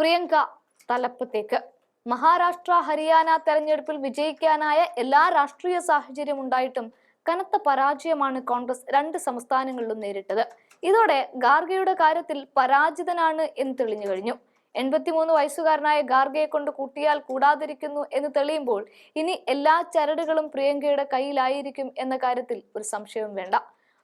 പ്രിയങ്ക തലപ്പത്തേക്ക്. മഹാരാഷ്ട്ര ഹരിയാന തെരഞ്ഞെടുപ്പിൽ വിജയിക്കാനായ എല്ലാ രാഷ്ട്രീയ സാഹചര്യം ഉണ്ടായിട്ടും കനത്ത പരാജയമാണ് കോൺഗ്രസ് രണ്ട് സംസ്ഥാനങ്ങളിലും നേരിട്ടത്. ഇതോടെ ഗാർഗയുടെ കാര്യത്തിൽ പരാജിതനാണ് എന്ന് തെളിഞ്ഞു കഴിഞ്ഞു. എൺപത്തിമൂന്ന് വയസ്സുകാരനായ ഗാർഗയെ കൊണ്ട് കൂട്ടിയാൽ കൂടാതിരിക്കുന്നു എന്ന് തെളിയുമ്പോൾ ഇനി എല്ലാ ചരടുകളും പ്രിയങ്കയുടെ കയ്യിലായിരിക്കും എന്ന കാര്യത്തിൽ ഒരു സംശയവും വേണ്ട.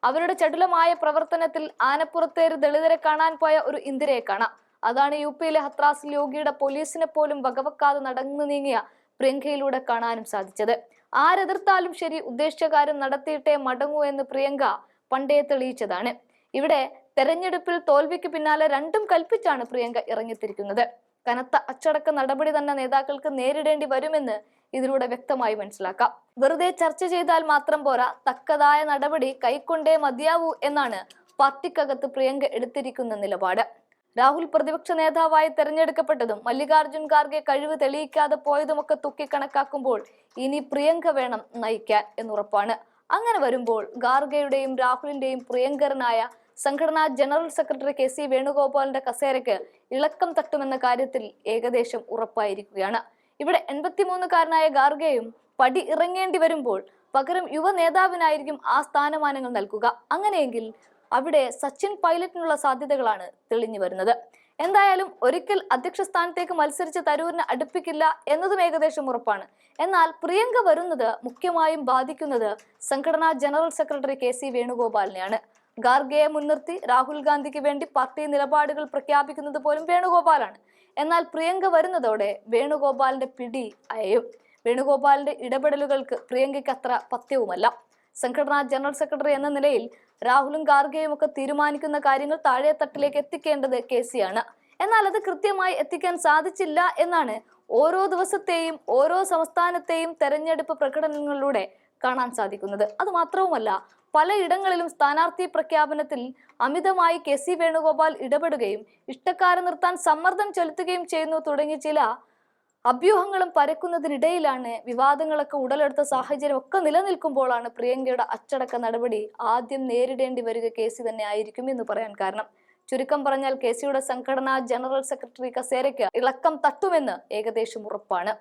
അവരുടെ ചടുലമായ പ്രവർത്തനത്തിൽ ആനപ്പുറത്തേര് ദളിതരെ കാണാൻ പോയ ഒരു ഇന്ദിരയെ കാണാം. അതാണ് യു പിയിലെ ഹത്രാസിൽ യോഗിയുടെ പോലീസിനെ പോലും വകവെക്കാതെ നടന്നു നീങ്ങിയ പ്രിയങ്കയിലൂടെ കാണാനും സാധിച്ചത്. ആരെതിർത്താലും ശരി ഉദ്ദേശിച്ച കാര്യം നടത്തിയിട്ടേ മടങ്ങൂ എന്ന് പ്രിയങ്ക പണ്ടേ തെളിയിച്ചതാണ്. ഇവിടെ തെരഞ്ഞെടുപ്പിൽ തോൽവിക്ക് പിന്നാലെ രണ്ടും കൽപ്പിച്ചാണ് പ്രിയങ്ക ഇറങ്ങിത്തിരിക്കുന്നത്. കനത്ത അച്ചടക്ക നടപടി തന്നെ നേതാക്കൾക്ക് നേരിടേണ്ടി വരുമെന്ന് ഇതിലൂടെ വ്യക്തമായി മനസ്സിലാക്കാം. വെറുതെ ചർച്ച ചെയ്താൽ മാത്രം പോരാ തക്കതായ നടപടി കൈക്കൊണ്ടേ മതിയാവൂ എന്നാണ് പാർട്ടിക്കകത്ത് പ്രിയങ്ക എടുത്തിരിക്കുന്ന നിലപാട്. രാഹുൽ പ്രതിപക്ഷ നേതാവായി തെരഞ്ഞെടുക്കപ്പെട്ടതും മല്ലികാർജുൻ ഖാർഗെ കഴിവ് തെളിയിക്കാതെ പോയതുമൊക്കെ തുക്കി കണക്കാക്കുമ്പോൾ ഇനി പ്രിയങ്ക വേണം നയിക്കാൻ എന്നുറപ്പാണ്. അങ്ങനെ വരുമ്പോൾ ഖാർഗെയുടെയും രാഹുലിന്റെയും പ്രിയങ്കരനായ സംഘടനാ ജനറൽ സെക്രട്ടറി കെ സി വേണുഗോപാലിന്റെ കസേരയ്ക്ക് ഇളക്കം തട്ടുമെന്ന കാര്യത്തിൽ ഏകദേശം ഉറപ്പായിരിക്കുകയാണ്. ഇവിടെ എൺപത്തിമൂന്നുകാരനായ ഖാർഗെയും പടി ഇറങ്ങേണ്ടി വരുമ്പോൾ പകരം യുവ നേതാവിനായിരിക്കും ആ സ്ഥാനമാനങ്ങൾ നൽകുക. അങ്ങനെയെങ്കിൽ അവിടെ സച്ചിൻ പൈലറ്റിനുള്ള സാധ്യതകളാണ് തെളിഞ്ഞു വരുന്നത്. എന്തായാലും ഒരിക്കൽ അധ്യക്ഷ സ്ഥാനത്തേക്ക് മത്സരിച്ച് തരൂരിനെ അടുപ്പിക്കില്ല എന്നതും ഏകദേശം ഉറപ്പാണ്. എന്നാൽ പ്രിയങ്ക വരുന്നത് മുഖ്യമായും ബാധിക്കുന്നത് സംഘടനാ ജനറൽ സെക്രട്ടറി കെ സി വേണുഗോപാലിനെയാണ്. ഖാർഗെയെ മുൻനിർത്തി രാഹുൽ ഗാന്ധിക്ക് വേണ്ടി പാർട്ടി നിലപാടുകൾ പ്രഖ്യാപിക്കുന്നത് പോലും വേണുഗോപാലാണ്. എന്നാൽ പ്രിയങ്ക വരുന്നതോടെ വേണുഗോപാലിന്റെ പിടി അയയും. വേണുഗോപാലിന്റെ ഇടപെടലുകൾക്ക് പ്രിയങ്കയ്ക്ക് അത്ര പഥ്യവുമല്ല സംഘടനാ ജനറൽ സെക്രട്ടറി എന്ന നിലയിൽ രാഹുലും ഖാർഗെയും ഒക്കെ തീരുമാനിക്കുന്ന കാര്യങ്ങൾ താഴെ തട്ടിലേക്ക് എത്തിക്കേണ്ടത് കെ സിയാണ് എന്നാൽ അത് കൃത്യമായി എത്തിക്കാൻ സാധിച്ചില്ല എന്നാണ് ഓരോ ദിവസത്തെയും ഓരോ സംസ്ഥാനത്തെയും തെരഞ്ഞെടുപ്പ് പ്രകടനങ്ങളിലൂടെ കാണാൻ സാധിക്കുന്നത്. അത് മാത്രവുമല്ല പലയിടങ്ങളിലും സ്ഥാനാർത്ഥി പ്രഖ്യാപനത്തിൽ അമിതമായി കെ സി വേണുഗോപാൽ ഇടപെടുകയും ഇഷ്ടക്കാരെ നിർത്താൻ സമ്മർദ്ദം ചെലുത്തുകയും ചെയ്യുന്നു തുടങ്ങി ചില അഭ്യൂഹങ്ങളും പരക്കുന്നതിനിടയിലാണ് വിവാദങ്ങളൊക്കെ ഉടലെടുത്ത സാഹചര്യം ഒക്കെ നിലനിൽക്കുമ്പോഴാണ് പ്രിയങ്കയുടെ അച്ചടക്ക നടപടി ആദ്യം നേരിടേണ്ടി വരിക കെ തന്നെ ആയിരിക്കും എന്ന് പറയാൻ കാരണം. ചുരുക്കം പറഞ്ഞാൽ കെ സിയുടെ സംഘടനാ ജനറൽ സെക്രട്ടറി കസേരയ്ക്ക് ഇളക്കം തട്ടുമെന്ന് ഏകദേശം ഉറപ്പാണ്.